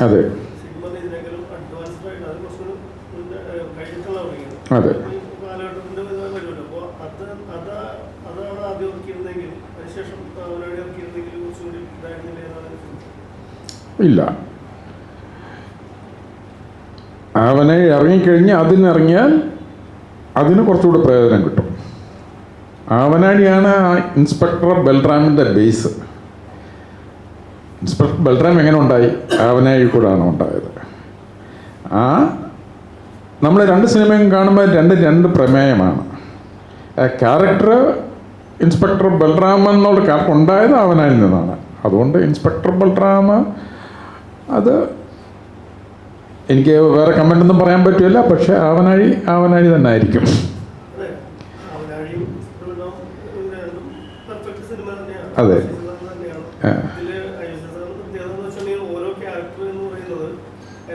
അതെ. അത്. ഇല്ല. അവനെ ഇറങ്ങിക്കഴിഞ്ഞ് അതിനിറങ്ങിയാൽ അതിന് കുറച്ചുകൂടെ പ്രയോജനം കിട്ടും. ആവനാടിയാണ് ആ ഇൻസ്പെക്ടർ ബൽറാമിന്റെ ബേസ്. ഇൻസ്പെക്ടർ ബൽറാം എങ്ങനെ ഉണ്ടായി? അവനായി കൂടാണ് ഉണ്ടായത്. ആ നമ്മൾ രണ്ട് സിനിമയും കാണുമ്പോൾ രണ്ട് രണ്ട് പ്രമേയമാണ്. ആ ക്യാരക്ടർ ഇൻസ്പെക്ടർ ബൽറാം എന്നുള്ള ക്യാരക്ടർ ഉണ്ടായത് അവനായി നിന്നാണ്. അതുകൊണ്ട് ഇൻസ്പെക്ടർ ബൽറാം അത് എനിക്ക് വേറെ കമന്റ് ഒന്നും പറയാൻ പറ്റില്ല പക്ഷെ ആവനാഴി ആവനാഴി തന്നെ ആയിരിക്കും അതെ അവനാഴിയും രണ്ടും പെർഫെക്റ്റ് സിനിമ തന്നെയാണ് അതെ. സിനിമ തന്നെയാണ് ആ. ഇതിൽ ഐശ്വര്യ പ്രത്യേകത എന്ന് വെച്ചിട്ടുണ്ടെങ്കിൽ ഓരോ ക്യാരക്ടർ എന്ന് പറയുന്നത്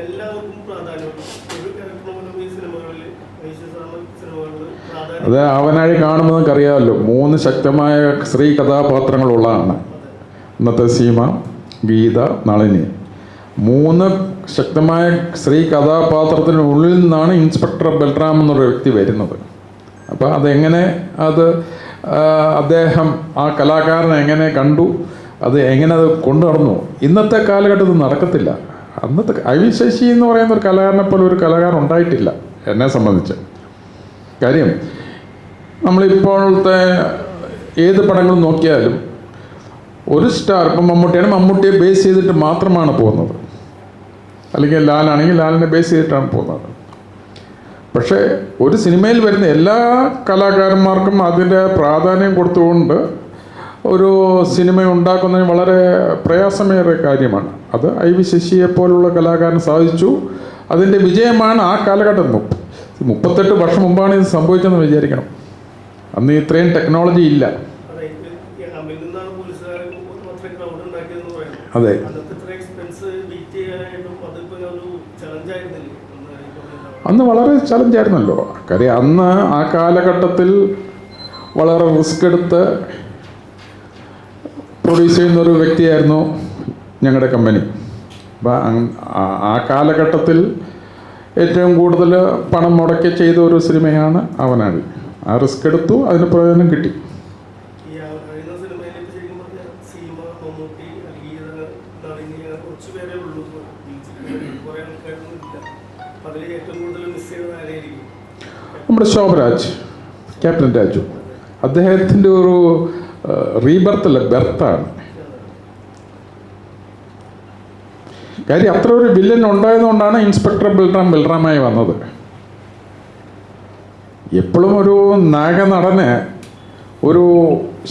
എല്ലാവർക്കും പ്രാധാന്യമുണ്ട് ഒരു ക്യാരക്ടർ പോലും ഈ സിനിമകളിൽ ഐശ്വര്യ സിനിമകളിൽ പ്രാധാന്യം അത് അവനായി കാണുമ്പോൾ നമുക്ക് അറിയാമല്ലോ മൂന്ന് ശക്തമായ സ്ത്രീ കഥാപാത്രങ്ങളുള്ളതാണ്. ഇന്നത്തെ സീമ ഗീത നളിനി. മൂന്ന് ശക്തമായ സ്ത്രീ കഥാപാത്രത്തിനുള്ളിൽ നിന്നാണ് ഇൻസ്പെക്ടർ ബൽറാം എന്നൊരു വ്യക്തി വരുന്നത്. അപ്പോൾ അതെങ്ങനെ അത് അദ്ദേഹം ആ കലാകാരനെ എങ്ങനെ കണ്ടു? അത് എങ്ങനെ അത് കൊണ്ടു നടന്നു ഇന്നത്തെ കാലഘട്ടത്തിൽ നടക്കത്തില്ല. അന്നത്തെ ഐ ശശി എന്ന് പറയുന്ന ഒരു കലാകാരനെ പോലെ ഒരു കലാകാരൻ ഉണ്ടായിട്ടില്ല എന്നെ സംബന്ധിച്ച്. കാര്യം നമ്മളിപ്പോഴത്തെ ഏത് പടങ്ങൾ നോക്കിയാലും ഒരു സ്റ്റാർ ഇപ്പം മമ്മൂട്ടിയാണ്. മമ്മൂട്ടിയെ ബേസ് ചെയ്തിട്ട് മാത്രമാണ് പോകുന്നത്. അല്ലെങ്കിൽ ലാലാണെങ്കിൽ ലാലിനെ ബേസ് ചെയ്തിട്ടാണ് പോകുന്നത്. പക്ഷേ ഒരു സിനിമയിൽ വരുന്ന എല്ലാ കലാകാരന്മാർക്കും അതിന്റെ പ്രാധാന്യം കൊടുത്തുകൊണ്ട് ഒരു സിനിമ ഉണ്ടാക്കുന്നതിന് വളരെ പ്രയാസമേറിയ കാര്യമാണ്. അത് ഐ വി ശശിയെ പോലുള്ള കലാകാരൻ സാധിച്ചു. അതിന്റെ വിജയമാണ് ആ കാലഘട്ടം. മുപ്പ- മുപ്പത്തെട്ട് വർഷം മുമ്പാണ് ഇത് സംഭവിച്ചതെന്ന് വിചാരിക്കണം. അന്ന് ഇത്രയും ടെക്നോളജി ഇല്ല. അതെ അന്ന് വളരെ ചലഞ്ചായിരുന്നല്ലോ കാര്യം അന്ന് ആ കാലഘട്ടത്തിൽ വളരെ റിസ്ക് എടുത്ത് പ്രൊഡ്യൂസ് ചെയ്യുന്ന ഒരു വ്യക്തിയായിരുന്നു ഞങ്ങളുടെ കമ്പനി അപ്പം ആ- ആ കാലഘട്ടത്തിൽ ഏറ്റവും കൂടുതൽ പണം മുടക്കി ചെയ്ത ഒരു സിനിമയാണ് അവനാടി ആ റിസ്ക് എടുത്തു അതിന് പ്രയോജനം കിട്ടി. നമ്മുടെ ശോഭരാജ് ക്യാപ്റ്റൻ രാജു. അദ്ദേഹത്തിന്റെ ഒരു റീബർത്ത് അല്ല ബെർത്താണ് കാര്യം അത്ര ഒരു വില്ലൻ ഉണ്ടായതുകൊണ്ടാണ് ഇൻസ്പെക്ടർ ബൽറാം ബൽറാമായി വന്നത്. എപ്പോഴും ഒരു നായകനടന് ഒരു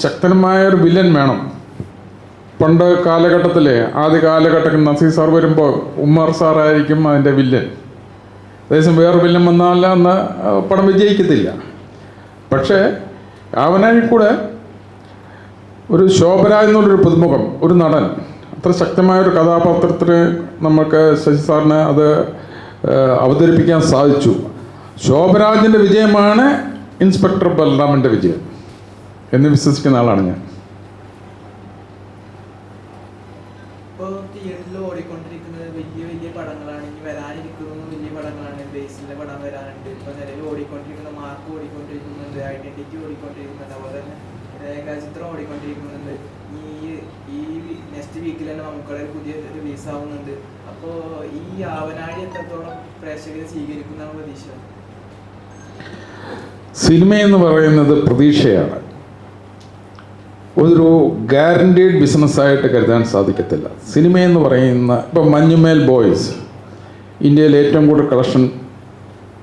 ശക്തമായ ഒരു വില്ലൻ വേണം. പണ്ട് കാലഘട്ടത്തിൽ ആദ്യ കാലഘട്ടത്തിൽ നസീർ സാർ വരുമ്പോൾ ഉമ്മർ സാറായിരിക്കും അതിന്റെ വില്ലൻ അതേസമയം വേറെ വില്ലൻ വന്നാൽ അന്ന് പടം വിജയിക്കത്തില്ല. പക്ഷേ അവനായി കൂടെ ഒരു ശോഭന എന്നുള്ളൊരു പുതുമുഖം ഒരു നടൻ. അത്ര ശക്തമായ ഒരു കഥാപാത്രത്തിന് നമുക്ക് ശശി സാറിന് അത് അവതരിപ്പിക്കാൻ സാധിച്ചു. ശോഭരാജിന്റെ വിജയമാണ് ഇൻസ്പെക്ടർ ബലറാമിന്റെ വിജയം എന്ന് വിശ്വസിക്കുന്ന ആളാണ് ഞാൻ. ഓടിക്കൊണ്ടിരിക്കുന്നുണ്ട്. ഈ അപ്പോൾ ഈ പ്രേക്ഷകരെ സ്വീകരിക്കുന്ന പ്രതീക്ഷ? സിനിമ എന്ന് പറയുന്നത് പ്രതീക്ഷയാണ്. ഒരു ഗ്യാരണ്ടീഡ് ബിസിനസ്സായിട്ട് കരുതാൻ സാധിക്കത്തില്ല. സിനിമ എന്ന് പറയുന്ന ഇപ്പം മഞ്ഞുമേൽ ബോയ്സ് ഇന്ത്യയിൽ ഏറ്റവും കൂടുതൽ കളക്ഷൻ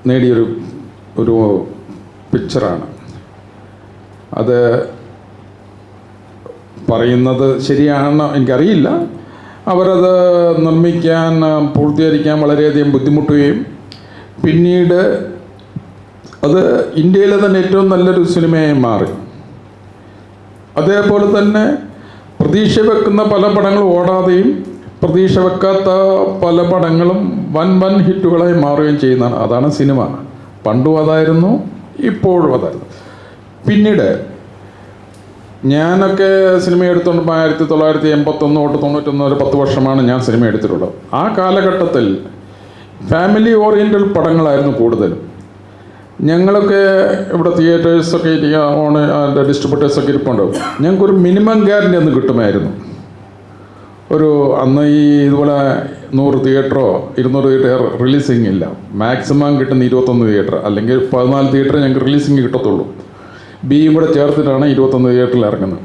നേടിയൊരു ഒരു പിക്ചറാണ് അത് പറയുന്നത് ശരിയാണെന്ന് എനിക്കറിയില്ല. അവരത് നിർമ്മിക്കാൻ പൂർത്തീകരിക്കാൻ വളരെയധികം ബുദ്ധിമുട്ടുകയും പിന്നീട് അത് ഇന്ത്യയിലെ തന്നെ ഏറ്റവും നല്ലൊരു സിനിമയായി മാറി. അതേപോലെ തന്നെ പ്രതീക്ഷ വെക്കുന്ന പല പടങ്ങളും ഓടാതെയും പ്രതീക്ഷ വെക്കാത്ത പല പടങ്ങളും വൻ വൻ ഹിറ്റുകളായി മാറുകയും ചെയ്യുന്നതാണ്. അതാണ് സിനിമ. പണ്ടും അതായിരുന്നു ഇപ്പോഴും അതായിരുന്നു. പിന്നീട് ഞാനൊക്കെ സിനിമ എടുത്തുകൊണ്ട് ആയിരത്തി തൊള്ളായിരത്തി എൺപത്തൊന്ന് തൊട്ട് തൊണ്ണൂറ്റൊന്ന് വരെ പത്ത് വർഷമാണ് ഞാൻ സിനിമ എടുത്തിട്ടുള്ളത്. ആ കാലഘട്ടത്തിൽ ഫാമിലി ഓറിയന്റഡ് പടങ്ങളായിരുന്നു കൂടുതലും. ഞങ്ങളൊക്കെ ഇവിടെ തിയേറ്റേഴ്സൊക്കെ ഓണ് അതിന്റെ ഡിസ്ട്രിബ്യൂട്ടേഴ്സൊക്കെ ഇരിപ്പുണ്ട്. ഞങ്ങൾക്കൊരു മിനിമം ഗ്യാരണ്ടി ഒന്ന് കിട്ടുമായിരുന്നു. ഒരു അന്ന് ഈ ഇതുപോലെ നൂറ് തിയേറ്ററോ ഇരുന്നൂറ് തിയേറ്റർ റിലീസിങ് ഇല്ല. മാക്സിമം കിട്ടുന്ന ഇരുപത്തൊന്ന് തിയേറ്റർ അല്ലെങ്കിൽ പതിനാല് തിയേറ്റർ ഞങ്ങൾക്ക് റിലീസിങ് കിട്ടത്തുള്ളൂ. ബിയും കൂടെ ചേർത്തിട്ടാണ് ഇരുപത്തൊന്ന് തിയേറ്ററിൽ ഇറങ്ങുന്നത്.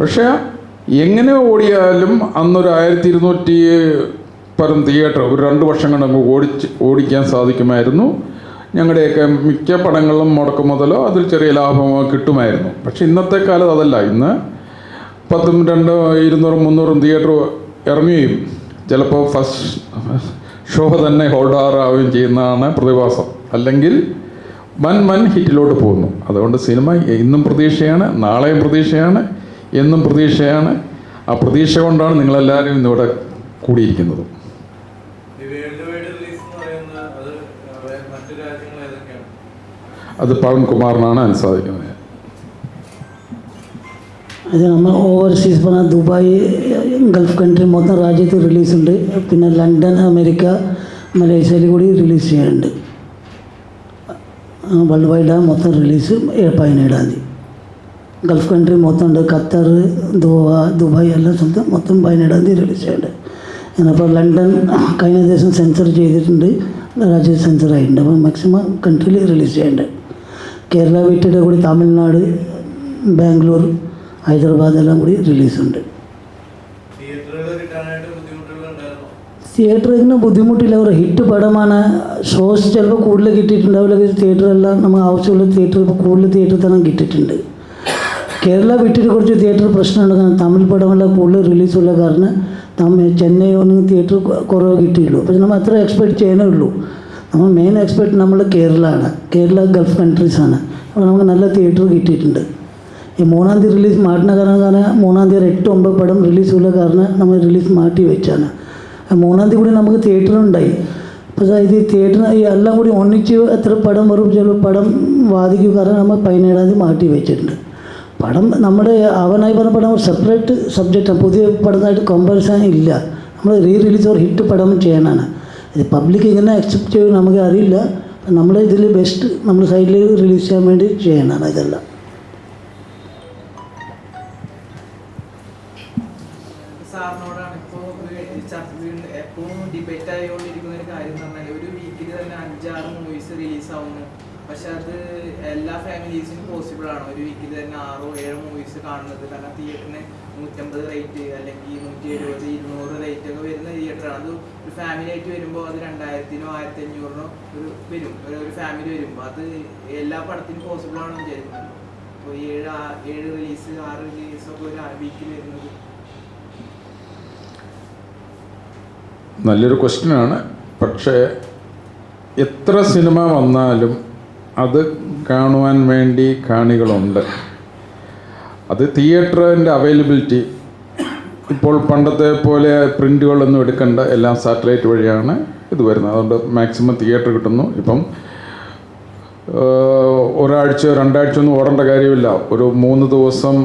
പക്ഷേ എങ്ങനെ ഓടിയാലും അന്നൊരു ആയിരത്തി ഇരുന്നൂറ്റി പരം തിയേറ്റർ ഒരു രണ്ട് വർഷം കൊണ്ട് നമുക്ക് ഓടിച്ച് ഓടിക്കാൻ സാധിക്കുമായിരുന്നു. ഞങ്ങളുടെയൊക്കെ മിക്ക പടങ്ങളിലും മുടക്ക് മുതലോ അതിൽ ചെറിയ ലാഭമോ കിട്ടുമായിരുന്നു. പക്ഷെ ഇന്നത്തെ കാലത്ത് അതല്ല. ഇന്ന് പത്തും രണ്ടോ ഇരുന്നൂറും മുന്നൂറും തിയേറ്റർ ഇറങ്ങുകയും ചിലപ്പോൾ ഫസ്റ്റ് ഷോ തന്നെ ഹോൾഡാറാവുകയും ചെയ്യുന്നതാണ് പ്രതിഭാസം. അല്ലെങ്കിൽ വൻ വൻ ഹിറ്റിലോട്ട് പോകുന്നു. അതുകൊണ്ട് സിനിമ ഇന്നും പ്രതീക്ഷയാണ് നാളെയും പ്രതീക്ഷയാണ് എന്നും പ്രതീക്ഷയാണ്. ആ പ്രതീക്ഷ കൊണ്ടാണ് നിങ്ങളെല്ലാവരും ഇന്നിവിടെ കൂടിയിരിക്കുന്നത്. അത് പവൻ കുമാറിനാണ് അതിന് സാധിക്കുന്നത്. അത് നമ്മൾ ഓവർസീസ് പറഞ്ഞാൽ ദുബായ് ഗൾഫ് കൺട്രി മൊത്തം രാജ്യത്ത് റിലീസ് ഉണ്ട്. പിന്നെ ലണ്ടൻ അമേരിക്ക മലേഷ്യയിൽ കൂടി റിലീസ് ചെയ്യാനുണ്ട് വേൾഡ് വൈഡ് മൊത്തം റിലീസ് പതിനേഴാം തീയതി. ഗൾഫ് കൺട്രി മൊത്തം ഉണ്ട്. ഖത്തർ ദോഹ ദുബായ് എല്ലാ സ്ഥലത്തും മൊത്തം പതിനേഴാം തീയതി റിലീസ് ചെയ്യുന്നുണ്ട്. അപ്പോൾ ലണ്ടൻ കഴിഞ്ഞ ദിവസം സെൻസർ ചെയ്തിട്ടുണ്ട്. രാജ്യത്ത് സെൻസർ ആയിട്ടുണ്ട്. അപ്പോൾ മാക്സിമം കൺട്രിയിൽ റിലീസ് ചെയ്യുന്നുണ്ട്. കേരള വീട്ടിന്റെ കൂടി തമിഴ്നാട് ബാംഗ്ലൂർ ഹൈദരാബാദ് എല്ലാം കൂടി റിലീസുണ്ട്. തിയേറ്ററിന് ബുദ്ധിമുട്ടില്ല. ഒരു ഹിറ്റ് പടമാണ്. ഷോസ് ചിലപ്പോൾ കൂടുതൽ കിട്ടിയിട്ടുണ്ടാവില്ല. തിയേറ്ററെല്ലാം. നമുക്ക് ആവശ്യമുള്ള തിയേറ്റർ ഇപ്പോൾ കൂടുതൽ തിയേറ്റർ തന്നെ കിട്ടിയിട്ടുണ്ട്. കേരള വീട്ടിൽ കുറച്ച് തിയേറ്റർ പ്രശ്നമുണ്ട്. കാരണം തമിഴ് പടമെല്ലാം കൂടുതൽ റിലീസുള്ള കാരണം. തമിഴ് ചെന്നൈ ഒന്നും തിയേറ്റർ കുറവ് കിട്ടിയുള്ളൂ. പക്ഷെ നമ്മൾ അത്ര എക്സ്പെക്ട് ചെയ്യാനേ ഉള്ളൂ. നമ്മൾ മെയിൻ എക്സ്പെക്ട് നമ്മൾ കേരളമാണ് കേരള ഗൾഫ് കൺട്രീസാണ് അപ്പോൾ നമുക്ക് നല്ല തിയേറ്റർ കിട്ടിയിട്ടുണ്ട്. ഈ മൂന്നാം തീയതി റിലീസ് മാറ്റുന്ന കാരണം കാരണം മൂന്നാം തീയതി എട്ട് ഒമ്പത് പടം റിലീസുള്ള കാരണം നമ്മൾ റിലീസ് മാറ്റി വെച്ചാണ്. മൂന്നാം തീയതി കൂടി നമുക്ക് തിയേറ്റർ ഉണ്ടായി. പക്ഷേ ഇത് തിയേറ്റർ എല്ലാം കൂടി ഒന്നിച്ച് എത്ര പടം വരും ചിലപ്പോൾ പടം വാദിക്കും കാരണം നമ്മൾ പതിനേഴാം തീയതി മാറ്റി വെച്ചിട്ടുണ്ട്. പടം നമ്മുടെ അവനായി പറഞ്ഞ പടം സെപ്പറേറ്റ് സബ്ജക്റ്റാണ് പുതിയ പടമായിട്ട് കമ്പാരിസൺ ഇല്ല. നമ്മൾ റീ റിലീസ് ഒരു ഹിറ്റ് പടം ചെയ്യാനാണ്. ഇത് പബ്ലിക് ഇങ്ങനെ അക്സെപ്റ്റ് ചെയ്യും നമുക്ക് അറിയില്ല. നമ്മൾ ഇതിൽ ബെസ്റ്റ് നമ്മൾ സൈഡിൽ റിലീസ് ചെയ്യാൻ വേണ്ടി ചെയ്യണം ഇതെല്ലാം. എപ്പോഴും ഡിബേറ്റ് ആയിക്കൊണ്ടിരിക്കുന്ന ഒരു കാര്യം പറഞ്ഞാൽ ഒരു വീക്കിൽ തന്നെ അഞ്ചാറ് മൂവീസ് റിലീസ് ആവുന്നു. പക്ഷെ അത് എല്ലാ ഫാമിലീസിനും പോസിബിൾ ആണ്. ഒരു വീക്കിൽ തന്നെ ആറോ ഏഴോ മൂവീസ് കാണുന്നത്. കാരണം തിയേറ്ററിന് നൂറ്റമ്പത് റേറ്റ് അല്ലെങ്കിൽ നൂറ്റി എഴുപത് ഇരുന്നൂറ് റേറ്റ് ഒക്കെ വരുന്ന തിയേറ്ററാണ് അത് ഒരു ഫാമിലി ആയിട്ട് വരുമ്പോൾ അത് രണ്ടായിരത്തിനോ ആയിരത്തി അഞ്ഞൂറിനോ ഒരു വരും. ഒരു ഫാമിലി വരുമ്പോൾ അത് എല്ലാ പടത്തിനും പോസിബിൾ ആണെന്ന് വിചാരിക്കുന്നത് അപ്പോൾ ഏഴ് ഏഴ് റിലീസ് ആറ് റിലീസ് ഒക്കെ ഒരു വീക്കിൽ വരുന്നത്. നല്ലൊരു ക്വസ്റ്റ്യനാണ് പക്ഷേ എത്ര സിനിമ വന്നാലും അത് കാണുവാൻ വേണ്ടി കാണികളുണ്ട്. അത് തിയേറ്ററിന്റെ അവൈലബിലിറ്റി. ഇപ്പോൾ പണ്ടത്തെ പോലെ പ്രിന്റുകളൊന്നും എടുക്കേണ്ട. എല്ലാം സാറ്റലൈറ്റ് വഴിയാണ് ഇത് വരുന്നത്. അതുകൊണ്ട് മാക്സിമം തിയേറ്റർ കിട്ടുന്നു. ഇപ്പം ഒരാഴ്ച രണ്ടാഴ്ച ഒന്നും ഓടേണ്ട കാര്യമില്ല. ഒരു മൂന്ന് ദിവസം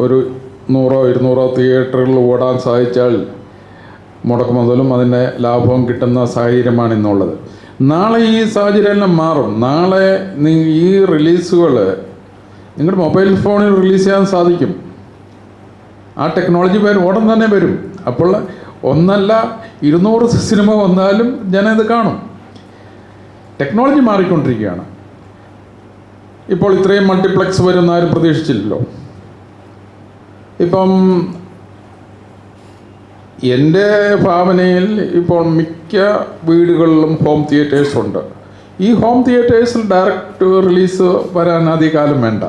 ഒരു നൂറോ ഇരുന്നൂറോ തിയേറ്ററുകൾ ഓടാൻ സാധിച്ചാൽ മുടക്കുമുതലും അതിന്റെ ലാഭവും കിട്ടുന്ന സാഹചര്യമാണ് ഇന്നുള്ളത്. നാളെ ഈ സാഹചര്യം എല്ലാം മാറും. നാളെ ഈ റിലീസുകൾ നിങ്ങളുടെ മൊബൈൽ ഫോണിൽ റിലീസ് ചെയ്യാൻ സാധിക്കും. ആ ടെക്നോളജി വരും ഉടൻ തന്നെ വരും. അപ്പോൾ ഒന്നല്ല ഇരുന്നൂറ് സിനിമ വന്നാലും ഞാൻ ഇത് കാണും. ടെക്നോളജി മാറിക്കൊണ്ടിരിക്കുകയാണ്. ഇപ്പോൾ ഇത്രയും മൾട്ടിപ്ലക്സ് വരുന്ന ആരും പ്രതീക്ഷിച്ചില്ലല്ലോ. ഇപ്പം എന്റെ ഭാവനയിൽ ഇപ്പോൾ മിക്ക വീടുകളിലും ഹോം തിയേറ്റേഴ്സ് ഉണ്ട്. ഈ ഹോം തിയേറ്റേഴ്സിൽ ഡയറക്റ്റ് റിലീസ് വരാൻ അധികകാലം വേണ്ട.